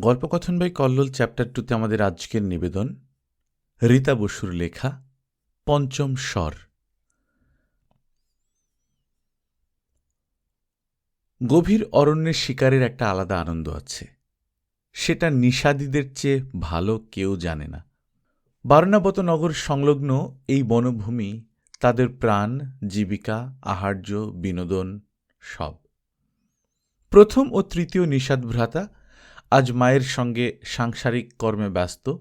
গল্পকথন by Kallol chapter টুতে আমাদের আজকের নিবেদন, রীতা বসুর লেখা, পঞ্চম স্বর। গভীর অরণ্যের শিকারের একটা আলাদা আনন্দ আছে। সেটা নিষাদীদের চেয়ে ভালো কেউ জানে না। বারণাবত নগর সংলগ্ন এই বনভূমি, তাদের প্রাণ, জীবিকা, আহার্য, বিনোদন সব। প্রথম ও তৃতীয় নিষাদ ভ্রাতা আজ মায়ের সঙ্গে সাংসারিক কর্মে ব্যস্ত।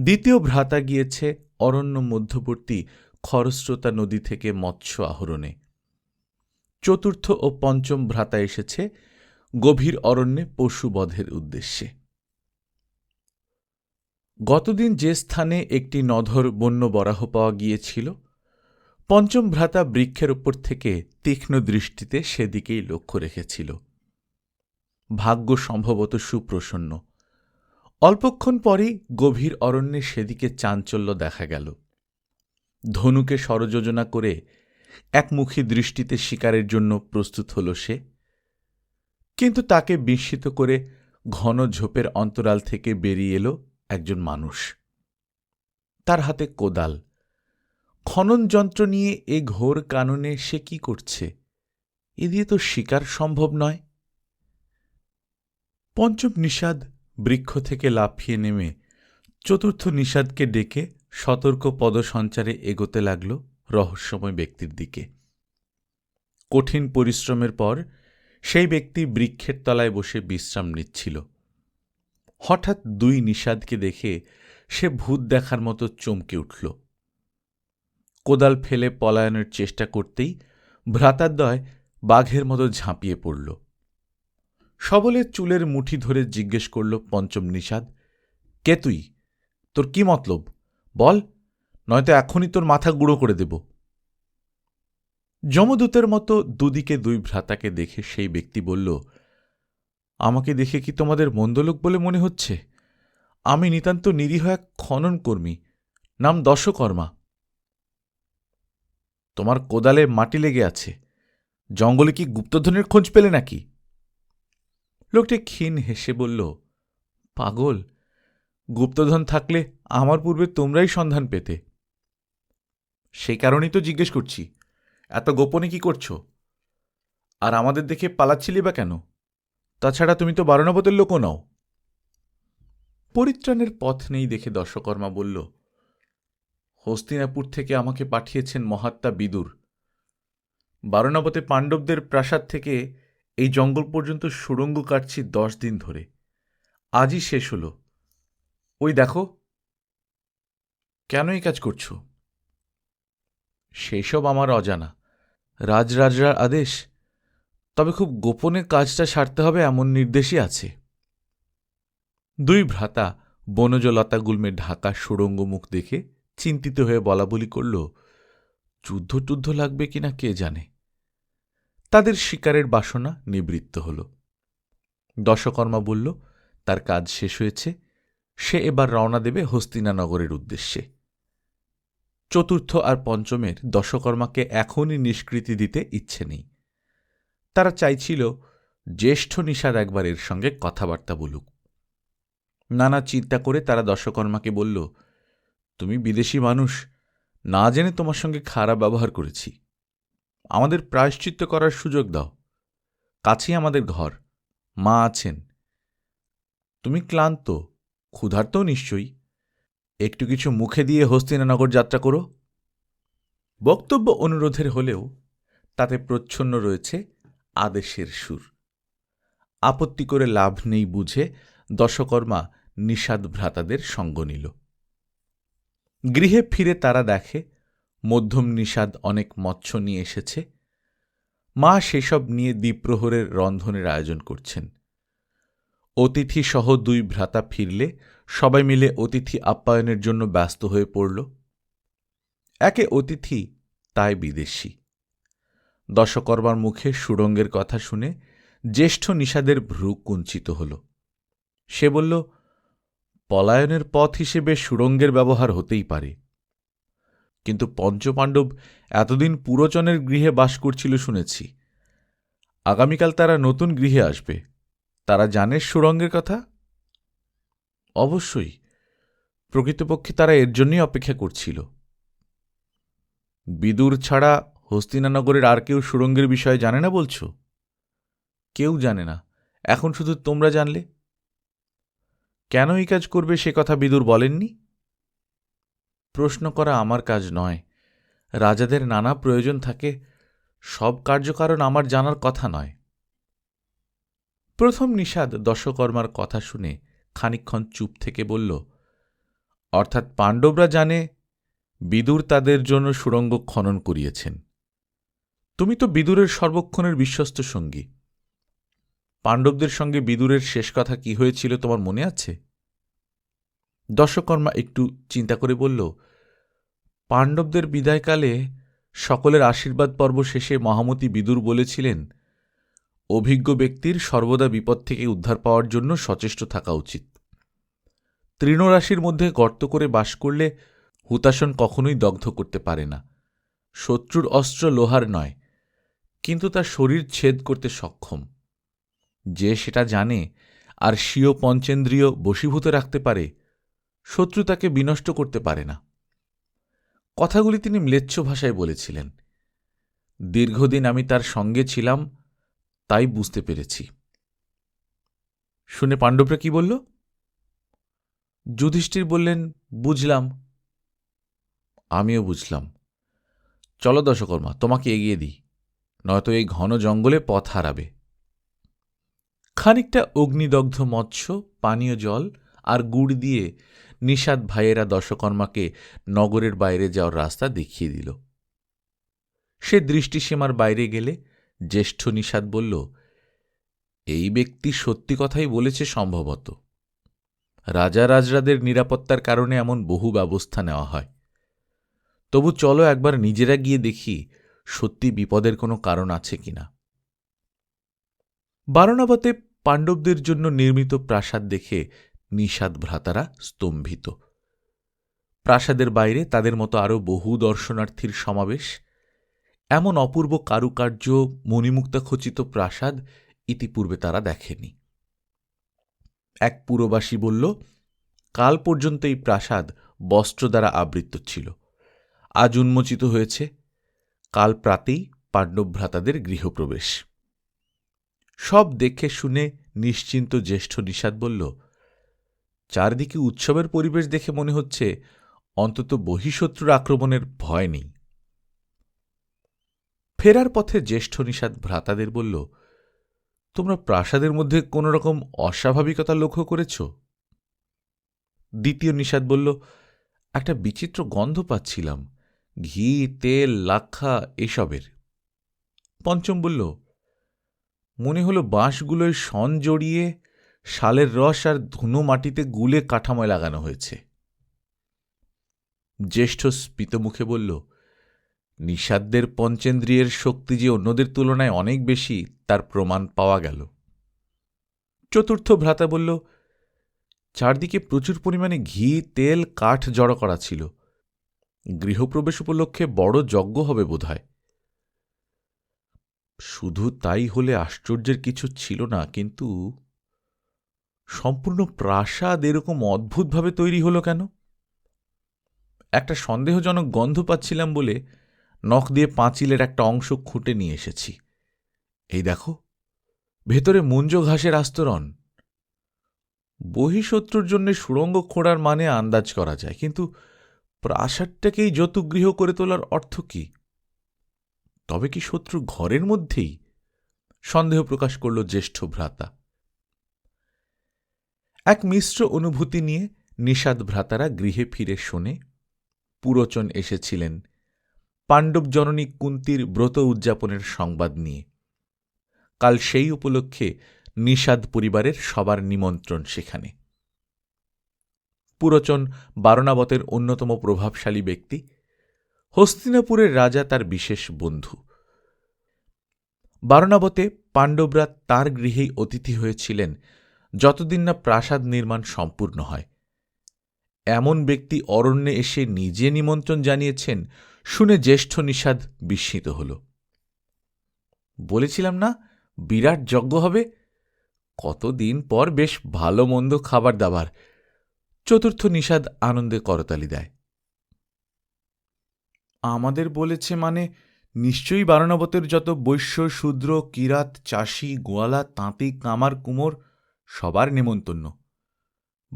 দ্বিতীয় ভ্রাতা গিয়েছে অরণ্য মধ্যবর্তী খরস্রোতা নদী থেকে মৎস্য আহরণে। চতুর্থ ও পঞ্চম ভ্রাতা এসেছে গভীর অরণ্যে পশুবধের উদ্দেশ্যে। গতদিন যে স্থানে একটি নধর বন্য বরাহ পাওয়া গিয়েছিল, পঞ্চম ভ্রাতা বৃক্ষের ওপর থেকে তীক্ষ্ণ দৃষ্টিতে সেদিকেই লক্ষ্য রেখেছিল। ভাগ্য সম্ভবত সুপ্রসন্ন। অল্পক্ষণ পরেই গভীর অরণ্যে সেদিকে চাঞ্চল্য দেখা গেল। ধনুকে ষড়যোজনা করে একমুখী দৃষ্টিতে শিকারের জন্য প্রস্তুত হল সে। কিন্তু তাকে বিস্মিত করে ঘন ঝোপের অন্তরাল থেকে বেরিয়ে এলো একজন মানুষ। তার হাতে কোদাল। খনন যন্ত্র নিয়ে এ ঘোর কাননে সে কি করছে? এ দিয়ে তো শিকার সম্ভব নয়। পঞ্চম নিষাদ বৃক্ষ থেকে লাফিয়ে নেমে চতুর্থ নিষাদকে ডেকে সতর্ক পদসঞ্চারে এগোতে লাগল রহস্যময় ব্যক্তির দিকে। কঠিন পরিশ্রমের পর সেই ব্যক্তি বৃক্ষের তলায় বসে বিশ্রাম নিচ্ছিল। হঠাৎ দুই নিষাদকে দেখে সে ভূত দেখার মতো চমকে উঠল। কোদাল ফেলে পলায়নের চেষ্টা করতেই ভ্রাতাদ্বয় বাঘের মতো ঝাঁপিয়ে পড়ল। সবলের চুলের মুঠি ধরে জিজ্ঞেস করল পঞ্চম নিষাদ, কে তুই? তোর কি মতলব? বল, নয়তো এখনই তোর মাথা গুঁড়ো করে দেব। যমদূতের মতো দুদিকে দুই ভ্রাতাকে দেখে সেই ব্যক্তি বলল, আমাকে দেখে কি তোমাদের মন্দলোক বলে মনে হচ্ছে? আমি নিতান্ত নিরীহ এক খনন কর্মী, নাম দশকর্মা। তোমার কোদালে মাটি লেগে আছে, জঙ্গলে কি গুপ্তধনের খোঁজ পেলে নাকি? লোকটি ক্ষীণ হেসে বলল, পাগল, গুপ্তধন থাকলে আমার পূর্বে তোমরাই সন্ধান পেতে। সেই কারণেই তো জিজ্ঞেস করছি, এত গোপনে কি করছ? আর আমাদের দেখে পালাচ্ছিলি বা কেন? তাছাড়া তুমি তো বারণাবতের লোকও নাও। পরিত্রাণের পথ নেই দেখে দর্শকর্মা বলল, হস্তিনাপুর থেকে আমাকে পাঠিয়েছেন মহাত্মা বিদুর। বারণাবতে পাণ্ডবদের প্রাসাদ থেকে এই জঙ্গল পর্যন্ত সুড়ঙ্গ কাটছি দশ দিন ধরে। আজই শেষ হলো। ওই দেখো, কেন এই কাজ করছ? সেসব আমার অজানা। রাজরাজরার আদেশ। তবে খুব গোপনে কাজটা সারতে হবে এমন নির্দেশই আছে। দুই ভ্রাতা বনজলতা গুল্মে ঢাকা সুড়ঙ্গ মুখ দেখে চিন্তিত হয়ে বলা বলি করল যুদ্ধ টুদ্ধ লাগবে কিনা কে জানে? তাদের শিকারের বাসনা নিবৃত্ত হল। দশকর্মা বলল, তার কাজ শেষ হয়েছে। সে এবার রওনা দেবে হস্তিনানগরের উদ্দেশ্যে। চতুর্থ আর পঞ্চমের দশকর্মাকে এখনই নিষ্কৃতি দিতে ইচ্ছে নেই। তারা চাইছিল জ্যেষ্ঠ নিশার একবার এর সঙ্গে কথাবার্তা বলুক। নানা চিন্তা করে তারা দশকর্মাকে বলল, তুমি বিদেশি মানুষ, না জেনে তোমার সঙ্গে খারাপ ব্যবহার করেছি। আমাদের প্রায়শ্চিত্ত করার সুযোগ দাও। কাছেই আমাদের ঘর। মা আছেন। তুমি ক্লান্ত, ক্ষুধার্তও নিশ্চয়ই। একটু কিছু মুখে দিয়ে হস্তিনানগর যাত্রা করো। বক্তব্য অনুরোধের হলেও তাতে প্রচ্ছন্ন রয়েছে আদেশের সুর। আপত্তি করে লাভ নেই বুঝে দশকর্মা নিষাদ ভ্রাতাদের সঙ্গ নিল। গৃহে ফিরে তারা দেখে মধ্যম নিষাদ অনেক মৎস্য নিয়ে এসেছে। মা সেসব নিয়ে দ্বীপ্রহরের রন্ধনের আয়োজন করছেন। অতিথি সহ দুই ভ্রাতা ফিরলে সবাই মিলে অতিথি আপ্যায়নের জন্য ব্যস্ত হয়ে পড়ল। একে অতিথি, তাই বিদেশি। দশকর্মার মুখে সুরঙ্গের কথা শুনে জ্যেষ্ঠ নিষাদের ভ্রু কুঞ্চিত হল। সে বলল, পলায়নের পথ হিসেবে সুরঙ্গের ব্যবহার হতেই পারে। কিন্তু পঞ্চপাণ্ডব এতদিন পুরোচনের গৃহে বাস করছিল শুনেছি। আগামীকাল তারা নতুন গৃহে আসবে। তারা জানে সুরঙ্গের কথা? অবশ্যই। প্রকৃতপক্ষে তারা এর জন্যই অপেক্ষা করছিল। বিদুর ছাড়া হস্তিনানগরের আর কেউ সুরঙ্গের বিষয়ে জানে না বলছ? কেউ জানে না। এখন শুধু তোমরা জানলে? কেন এই কাজ করবে সে কথা বিদুর বলেননি? প্রশ্ন করা আমার কাজ নয়। রাজাদের নানা প্রয়োজন থাকে, সব কার্যকারণ আমার জানার কথা নয়। প্রথম নিষাদ দশকর্মার কথা শুনে খানিকক্ষণ চুপ থেকে বলল, অর্থাৎ পাণ্ডবরা জানে, বিদুর তাদের জন্য সুড়ঙ্গ খনন করিয়েছেন। তুমি তো বিদুরের সর্বক্ষণের বিশ্বস্ত সঙ্গী। পাণ্ডবদের সঙ্গে বিদুরের শেষ কথা কি হয়েছিল তোমার মনে আছে? দশকর্মা একটু চিন্তা করে বলল, পাণ্ডবদের বিদায়কালে সকলের আশীর্বাদ পর্ব শেষে মহামতি বিদুর বলেছিলেন, অভিজ্ঞ ব্যক্তির সর্বদা বিপদ থেকে উদ্ধার পাওয়ার জন্য সচেষ্ট থাকা উচিত। তৃণরাশির মধ্যে গর্ত করে বাস করলে হুতাসন কখনোই দগ্ধ করতে পারে না। শত্রুর অস্ত্র লোহার নয়, কিন্তু তার শরীর ছেদ করতে সক্ষম। যে সেটা জানে আর স্বীয় পঞ্চেন্দ্রিয় বশীভূত রাখতে পারে শত্রু তাকে বিনষ্ট করতে পারে না। কথাগুলি তিনি ম্লেচ্ছ ভাষায় বলেছিলেন। দীর্ঘদিন আমি তার সঙ্গে ছিলাম, তাই বুঝতে পেরেছি। শুনে পাণ্ডবরা কি বলল? যুধিষ্ঠির বললেন, বুঝলাম। আমিও বুঝলাম। চলো দশকর্মা, তোমাকে এগিয়ে দিই, নয়তো এই ঘন জঙ্গলে পথ হারাবে। খানিকটা অগ্নিদগ্ধ মৎস্য, পানীয় জল আর গুড় দিয়ে নিষাদ ভাইয়েরা দশকর্মাকে নগরের বাইরে যাওয়ার রাস্তা দেখিয়ে দিল। সে দৃষ্টিসীমার বাইরে গেলে জ্যেষ্ঠ নিষাদ বলল, এই ব্যক্তি সত্যি কথাই বলেছে সম্ভবত। রাজা রাজরাদের নিরাপত্তার কারণে এমন বহু ব্যবস্থা নেওয়া হয়। তবু চলো একবার নিজেরা গিয়ে দেখি সত্যি বিপদের কোনো কারণ আছে কিনা। বারণাবতে পাণ্ডবদের জন্য নির্মিত প্রাসাদ দেখে নিষাদ ভ্রাতারা স্তম্ভিত। প্রাসাদের বাইরে তাদের মতো আরও বহু দর্শনার্থীর সমাবেশ। এমন অপূর্ব কারুকার্য মণিমুক্তাখচিত প্রাসাদ ইতিপূর্বে তারা দেখেনি। এক পুরবাসী বলল, কাল পর্যন্ত এই প্রাসাদ বস্ত্র দ্বারা আবৃত ছিল। আজ উন্মোচিত হয়েছে। কাল প্রাতেই পাণ্ডবভ্রাতাদের গৃহপ্রবেশ। সব দেখে শুনে নিশ্চিন্ত জ্যেষ্ঠ নিষাদ বলল চারদিকে উৎসবের পরিবেশ দেখে মনে হচ্ছে অন্তত বহিঃশত্রুর আক্রমণের ভয় নেই। ফেরার পথে জ্যেষ্ঠ নিষাদ ভ্রাতাদের বলল, তোমরা প্রাসাদের মধ্যে কোন রকম অস্বাভাবিকতা লক্ষ্য করেছ? দ্বিতীয় নিষাদ বলল, একটা বিচিত্র গন্ধ পাচ্ছিলাম, ঘি, তেল, লাক্ষা এসবের। পঞ্চম বলল, মনে হলো বাঁশগুলোয় সন জড়িয়ে শালের রস আর ধুনো মাটিতে গুলে কাঠাময় লাগানো হয়েছে। জ্যেষ্ঠ স্পিতমুখে বলল নিষাদদের পঞ্চেন্দ্রিয়ের শক্তি যে অন্যদের তুলনায় অনেক বেশি, তার প্রমাণ পাওয়া গেল। চতুর্থ ভ্রাতা বলল, চারদিকে প্রচুর পরিমাণে ঘি, তেল, কাঠ জড়ো করা ছিল। গৃহপ্রবেশ উপলক্ষে বড় যজ্ঞ হবে বোধহয়। শুধু তাই হলে আশ্চর্যের কিছু ছিল না, কিন্তু সম্পূর্ণ প্রাসাদ এরকম অদ্ভুতভাবে তৈরি হলো কেন? একটা সন্দেহজনক গন্ধ পাচ্ছিলাম বলে নখ দিয়ে পাঁচিলের একটা অংশ খুঁটে নিয়ে এসেছি। এই দেখো, ভেতরে মুঞ্জ ঘাসের আস্তরণ। বহিঃশত্রুর জন্য সুড়ঙ্গ খোঁড়ার মানে আন্দাজ করা যায়, কিন্তু প্রাসাদটাকেই যতুগৃহ করে তোলার অর্থ কি? তবে কি শত্রু ঘরের মধ্যেই সন্দেহ প্রকাশ করল জ্যেষ্ঠ ভ্রাতা? এক মিশ্র অনুভূতি নিয়ে নিষাদ ভ্রাতারা গৃহে ফিরে শোনে পুরোচন এসেছিলেন পাণ্ডব জননী কুন্তির ব্রত উদযাপনের সংবাদ নিয়ে। কাল সেই উপলক্ষে নিষাদ পরিবারের সবার নিমন্ত্রণ সেখানে। পুরোচন বারণাবতের অন্যতম প্রভাবশালী ব্যক্তি হস্তিনাপুরের রাজা তার বিশেষ বন্ধু। বারণাবতে পাণ্ডবরা তার গৃহেই অতিথি হয়েছিলেন যতদিন না প্রাসাদ নির্মাণ সম্পূর্ণ হয়। এমন ব্যক্তি অরণ্যে এসে নিজে নিমন্ত্রণ জানিয়েছেন, শুনে জ্যেষ্ঠ নিষাদ বিস্মিত হল। বলেছিলাম না, বিরাট যজ্ঞ হবে? কতদিন পর বেশ ভালো মন্দ খাবার দাবার। চতুর্থ নিষাদ আনন্দে করতালি দেয়। আমাদের বলেছে মানে নিশ্চয়ই বারণাবতের যত বৈশ্য, শূদ্র, কিরাত, চাষি, গোয়ালা, তাঁতি, কামার, কুমোর সবার নেমন্তন্ন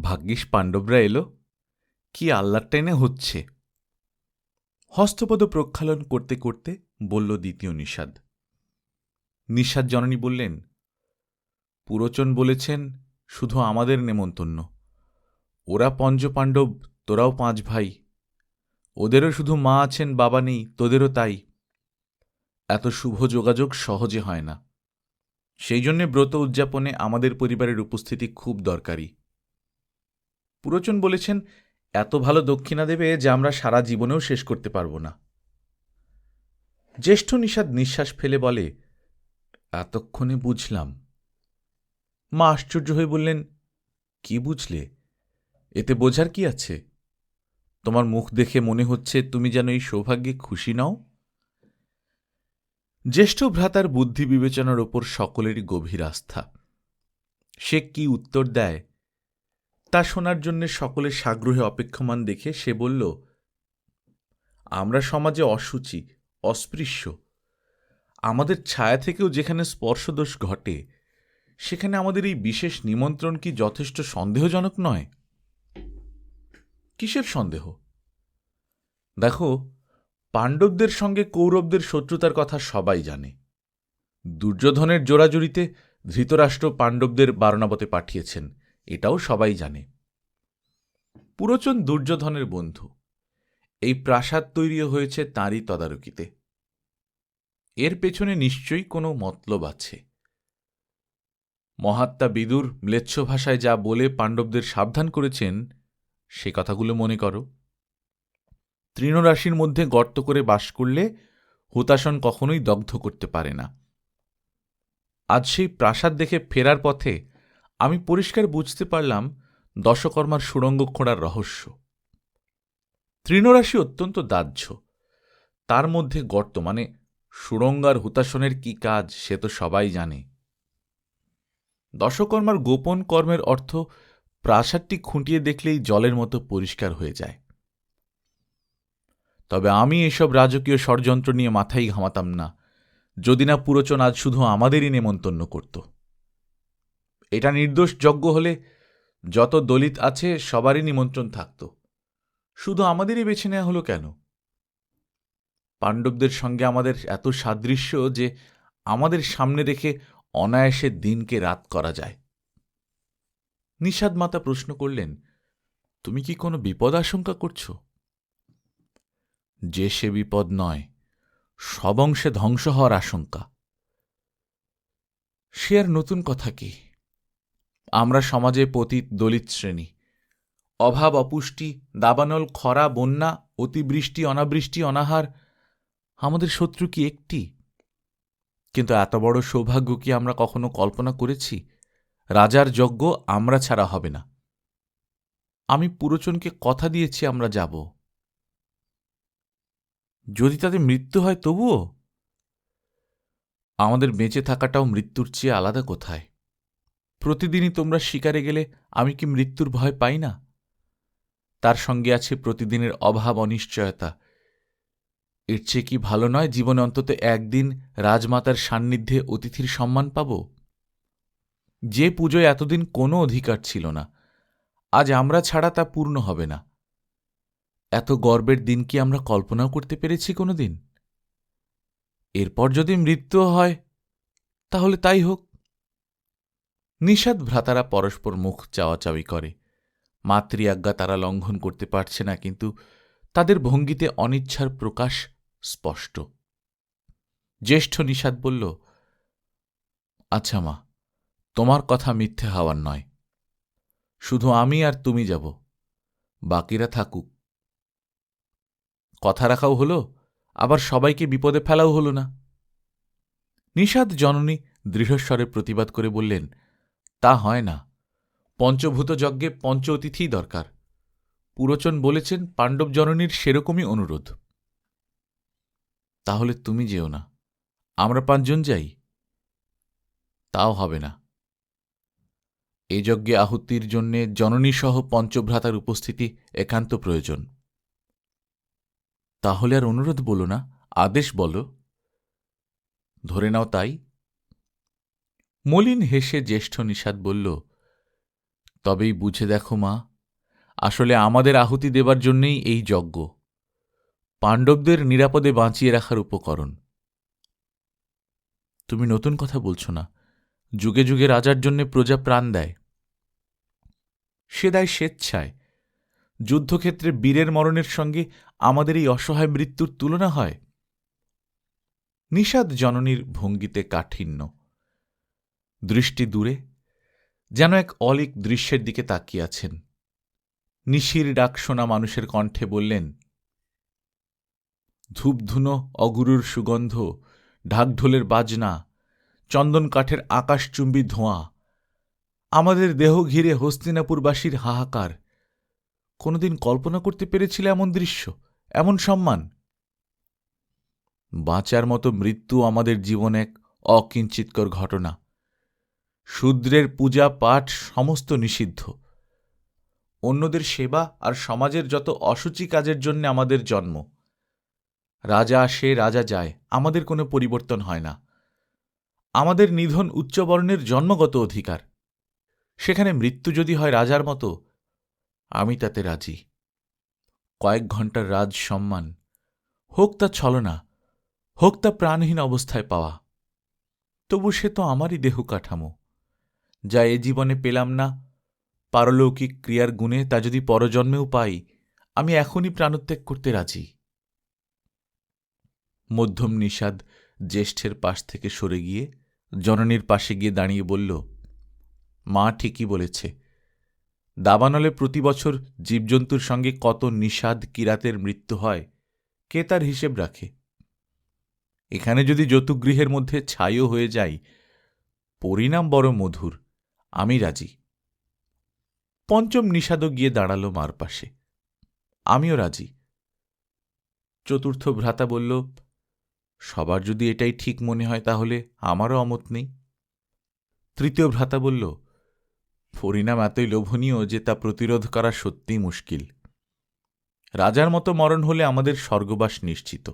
ভাগ্যিস পাণ্ডবরা এলো। কি আল্লাহর টেনে হচ্ছে? হস্তপদ প্রক্ষালন করতে করতে বলল দ্বিতীয় নিষাদ। নিষাদ জননী বললেন, পুরোচন বলেছেন শুধু আমাদের নেমন্তন্ন ওরা পঞ্চপাণ্ডব, তোরাও পাঁচ ভাই। ওদেরও শুধু মা আছেন, বাবা নেই, তোদেরও তাই। এত শুভ যোগাযোগ সহজে হয় না। সেই জন্যে ব্রত উদযাপনে আমাদের পরিবারের উপস্থিতি খুব দরকারি। পুরোচন বলেছেন, এত ভালো দক্ষিণা দেবে যে আমরা সারা জীবনেও শেষ করতে পারব না। জ্যেষ্ঠ নিষাদ নিঃশ্বাস ফেলে বলে, এতক্ষণে বুঝলাম। মা আশ্চর্য হয়ে বললেন, কি বুঝলে? এতে বোঝার কি আছে? তোমার মুখ দেখে মনে হচ্ছে তুমি যেন এই সৌভাগ্যে খুশি নাও? জ্যেষ্ঠ ভ্রাতার বুদ্ধি বিবেচনার ওপর সকলেরই গভীর আস্থা। সে কি উত্তর দেয়? তা শোনার জন্য সকলের সাগ্রহে অপেক্ষমান দেখে সে বলল, আমরা সমাজে অসুচি, অস্পৃশ্য। আমাদের ছায়া থেকেও যেখানে স্পর্শদোষ ঘটে, সেখানে আমাদের এই বিশেষ নিমন্ত্রণ কি যথেষ্ট সন্দেহজনক নয়? কিসের সন্দেহ? দেখো পাণ্ডবদের সঙ্গে কৌরবদের শত্রুতার কথা সবাই জানে। দুর্যোধনের জোড়াজুড়িতে ধৃতরাষ্ট্র পাণ্ডবদের বারণাবতে পাঠিয়েছেন, এটাও সবাই জানে। পুরোচন দুর্যোধনের বন্ধু, এই প্রাসাদ তৈরি হয়েছে তাঁরই তদারকিতে। এর পেছনে নিশ্চয়ই কোনো মতলব আছে। মহাত্মা বিদুর ম্লেচ্ছ ভাষায় যা বলে পাণ্ডবদের সাবধান করেছেন, সে কথাগুলো মনে করো। তৃণরাশির মধ্যে গর্ত করে বাস করলে হুতাসন কখনোই দগ্ধ করতে পারে না। আজ সেই প্রাসাদ দেখে ফেরার পথে আমি পরিষ্কার বুঝতে পারলাম দশকর্মার সুড়ঙ্গ খোঁড়ার রহস্য। তৃণরাশি অত্যন্ত দাহ্য। তার মধ্যে গর্ত মানে সুড়ঙ্গ আর হুতাসনের কি কাজ সে তো সবাই জানে। দশকর্মার গোপন কর্মের অর্থ প্রাসাদটি খুঁটিয়ে দেখলেই জলের মতো পরিষ্কার হয়ে যায়। তবে আমি এসব রাজকীয় ষড়যন্ত্র নিয়ে মাথাই ঘামাতাম না। যদি না পুরোচন আজ শুধু আমাদেরই নেমন্তন্ন করত। এটা নির্দোষ যজ্ঞ হলে যত দলিত আছে সবারই নিমন্ত্রণ থাকত। শুধু আমাদেরই বেছে নেওয়া হলো কেন? পাণ্ডবদের সঙ্গে আমাদের এত সাদৃশ্য যে আমাদের সামনে রেখে অনায়াসে দিনকে রাত করা যায়। নিষাদ মাতা প্রশ্ন করলেন, তুমি কি কোনো বিপদ আশঙ্কা করছ? যে সে বিপদ নয় সবংশে ধ্বংস হওয়ার আশঙ্কা। সে আর নতুন কথা কি? আমরা সমাজে পতিত দলিত শ্রেণি। অভাব, অপুষ্টি, দাবানল, খরা, বন্যা, অতিবৃষ্টি, অনাবৃষ্টি, অনাহার, আমাদের শত্রু কি একটি? কিন্তু এত বড় সৌভাগ্য কি আমরা কখনো কল্পনা করেছি? রাজার যজ্ঞ আমরা ছাড়া হবে না। আমি পুরোচনকে কথা দিয়েছি, আমরা যাব। যদি তাদের মৃত্যু হয় তবুও? আমাদের বেঁচে থাকাটাও মৃত্যুর চেয়ে আলাদা কোথায়? প্রতিদিনই তোমরা শিকারে গেলে আমি কি মৃত্যুর ভয় পাই না? তার সঙ্গে আছে প্রতিদিনের অভাব অনিশ্চয়তা। এর চেয়ে কি ভালো নয় জীবনে অন্তত একদিন রাজমাতার সান্নিধ্যে অতিথির সম্মান পাব? যে পুজোয় এতদিন কোনো অধিকার ছিল না। আজ আমরা ছাড়া তা পূর্ণ হবে না। এত গর্বের দিন কি আমরা কল্পনাও করতে পেরেছি কোনো দিন এরপর যদি মৃত্যু হয়, তাহলে তাই হোক। নিষাদ ভ্রাতারা পরস্পর মুখ চাওয়াচাওয়ি করে। মাতৃ আজ্ঞা তারা লঙ্ঘন করতে পারছে না, কিন্তু তাদের ভঙ্গিতে অনিচ্ছার প্রকাশ স্পষ্ট। জ্যেষ্ঠ নিষাদ বলল আচ্ছা মা, তোমার কথা মিথ্যে হওয়ার নয়। শুধু আমি আর তুমি যাব। বাকিরা থাকুক। কথা রাখাও হলো, আবার সবাইকে বিপদে ফেলাও হলো না। নিষাদ জননী দৃঢ়স্বরে প্রতিবাদ করে বললেন, তা হয় না। পঞ্চভূত যজ্ঞে পঞ্চ অতিথিই দরকার। পুরোচন বলেছেন পাণ্ডব জননীর সেরকমই অনুরোধ। তাহলে তুমি যেও না, আমরা পাঁচজন যাই। তাও হবে না। এ যজ্ঞে আহুতির জন্যে জননীসহ পঞ্চভ্রাতার উপস্থিতি একান্ত প্রয়োজন। তাহলে আর অনুরোধ বলো না, আদেশ বলো। ধরে নাও তাই। মলিন হেসে জ্যেষ্ঠ নিষাদ বলল, তবেই বুঝে দেখো মা, আসলে আমাদের আহুতি দেবার জন্যেই এই যজ্ঞ। পাণ্ডবদের নিরাপদে বাঁচিয়ে রাখার উপকরণ। তুমি নতুন কথা বলছো না, যুগে যুগে রাজার জন্যে প্রজা প্রাণ দেয়। সে দেয় স্বেচ্ছায় যুদ্ধক্ষেত্রে বীরের মরণের সঙ্গে আমাদের এই অসহায় মৃত্যুর তুলনা হয়। নিষাদ জননীর ভঙ্গিতে কাঠিন্য। দৃষ্টি দূরে, যেন এক অলিক দৃশ্যের দিকে তাকিয়াছেন। নিশির ডাক শোনা মানুষের কণ্ঠে বললেন, ধূপধুনো অগুরুর সুগন্ধ, ঢাকঢোলের বাজনা, চন্দন কাঠের আকাশচুম্বী ধোঁয়া, আমাদের দেহ ঘিরে হস্তিনাপুরবাসীর হাহাকার কোনোদিন কল্পনা করতে পেরেছিল এমন দৃশ্য, এমন সম্মান? বাঁচার মতো মৃত্যু আমাদের জীবন এক অকিঞ্চিতকর ঘটনা। শূদ্রের পূজা পাঠ সমস্ত নিষিদ্ধ। অন্যদের সেবা আর সমাজের যত অসুচি কাজের জন্য আমাদের জন্ম। রাজা আসে, রাজা যায়, আমাদের কোনো পরিবর্তন হয় না। আমাদের নিধন উচ্চবর্ণের জন্মগত অধিকার। সেখানে মৃত্যু যদি হয় রাজার মতো আমি তাতে রাজি। কয়েক ঘণ্টার রাজ সম্মান। হোক তা ছলনা, হোক তা প্রাণহীন অবস্থায় পাওয়া। তবু সে তো আমারই দেহ কাঠামো। যা এ জীবনে পেলাম না, পারলৌকিক ক্রিয়ার গুণে তা যদি পরজন্মেও পাই, আমি এখনই প্রাণত্যাগ করতে রাজি। মধ্যম নিষাদ জ্যেষ্ঠের পাশ থেকে সরে গিয়ে জননীর পাশে গিয়ে দাঁড়িয়ে বলল, মা ঠিকই বলেছে। দাবানলে প্রতি বছর জীবজন্তুর সঙ্গে কত নিষাদ কিরাতের মৃত্যু হয়, কে তার হিসেব রাখে? এখানে যদি যতুগৃহের মধ্যে ছাইও হয়ে যাই, পরিণাম বড় মধুর, আমি রাজি। পঞ্চম নিষাদও গিয়ে দাঁড়াল মার পাশে, আমিও রাজি। চতুর্থ ভ্রাতা বলল, সবার যদি এটাই ঠিক মনে হয় তাহলে আমারও অমত নেই। তৃতীয় ভ্রাতা বলল পরিণাম এতই লোভনীয় যে তা প্রতিরোধ করা সত্যিই মুশকিল। রাজার মতো মরণ হলে আমাদের স্বর্গবাস নিশ্চিত।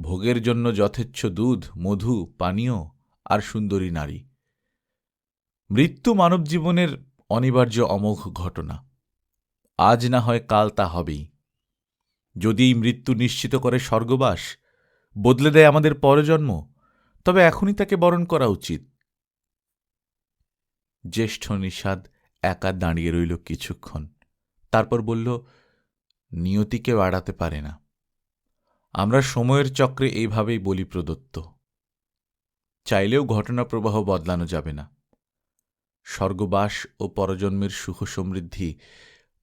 ভোগের জন্য যথেচ্ছ দুধ, মধু, পানীয় আর সুন্দরী নারী। মৃত্যু মানব জীবনের অনিবার্য অমোঘ ঘটনা। আজ না হয় কাল তা হবেই। যদি মৃত্যু নিশ্চিত করে স্বর্গবাস, বদলে দেয় আমাদের পরজন্ম, তবে এখনই তাকে বরণ করা উচিত। জ্যেষ্ঠ নিষাদ একা দাঁড়িয়ে রইল কিছুক্ষণ। তারপর বলল নিয়তিকে বাড়াতে পারে না। আমরা সময়ের চক্রে এইভাবেই বলি প্রদত্ত। চাইলেও ঘটনা প্রবাহ বদলানো যাবে না। স্বর্গবাস ও পরজন্মের সুখ সমৃদ্ধি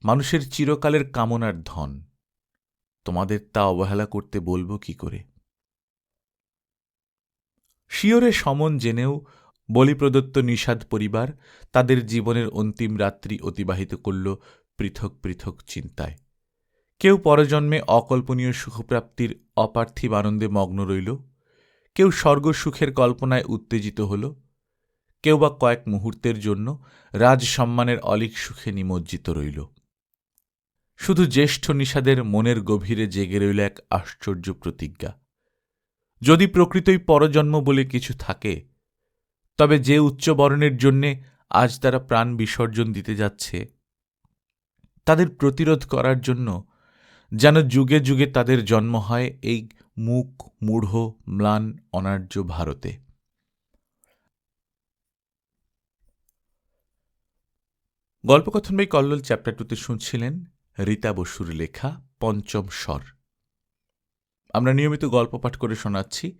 মানুষের চিরকালের কামনার ধন। তোমাদের তা অবহেলা করতে বলব কি করে? শিয়রে সমন জেনেও বলিপ্রদত্ত নিষাদ পরিবার তাদের জীবনের অন্তিম রাত্রি অতিবাহিত করল পৃথক পৃথক চিন্তায়। কেউ পরজন্মে অকল্পনীয় সুখপ্রাপ্তির অপার্থিব আনন্দে মগ্ন রইল, কেউ স্বর্গসুখের কল্পনায় উত্তেজিত হল, কেউ বা কয়েক মুহূর্তের জন্য রাজসম্মানের অলিক সুখে নিমজ্জিত রইল। শুধু জ্যেষ্ঠ নিষাদের মনের গভীরে জেগে রইল এক আশ্চর্য প্রতিজ্ঞা। যদি প্রকৃতই পরজন্ম বলে কিছু থাকে তবে যে উচ্চবরণের জন্যে আজ তারা প্রাণ বিসর্জন দিতে যাচ্ছে, তাদের প্রতিরোধ করার জন্য যেন যুগে যুগে তাদের জন্ম হয় এই মুখ, মূঢ়, ম্লান, অনার্য ভারতে। গল্পকথন বাই কল্লোল চ্যাপ্টার টুতে শুনছিলেন রীতা বসুর লেখা পঞ্চম স্বর। আমরা নিয়মিত গল্প পাঠ করে শোনাচ্ছি।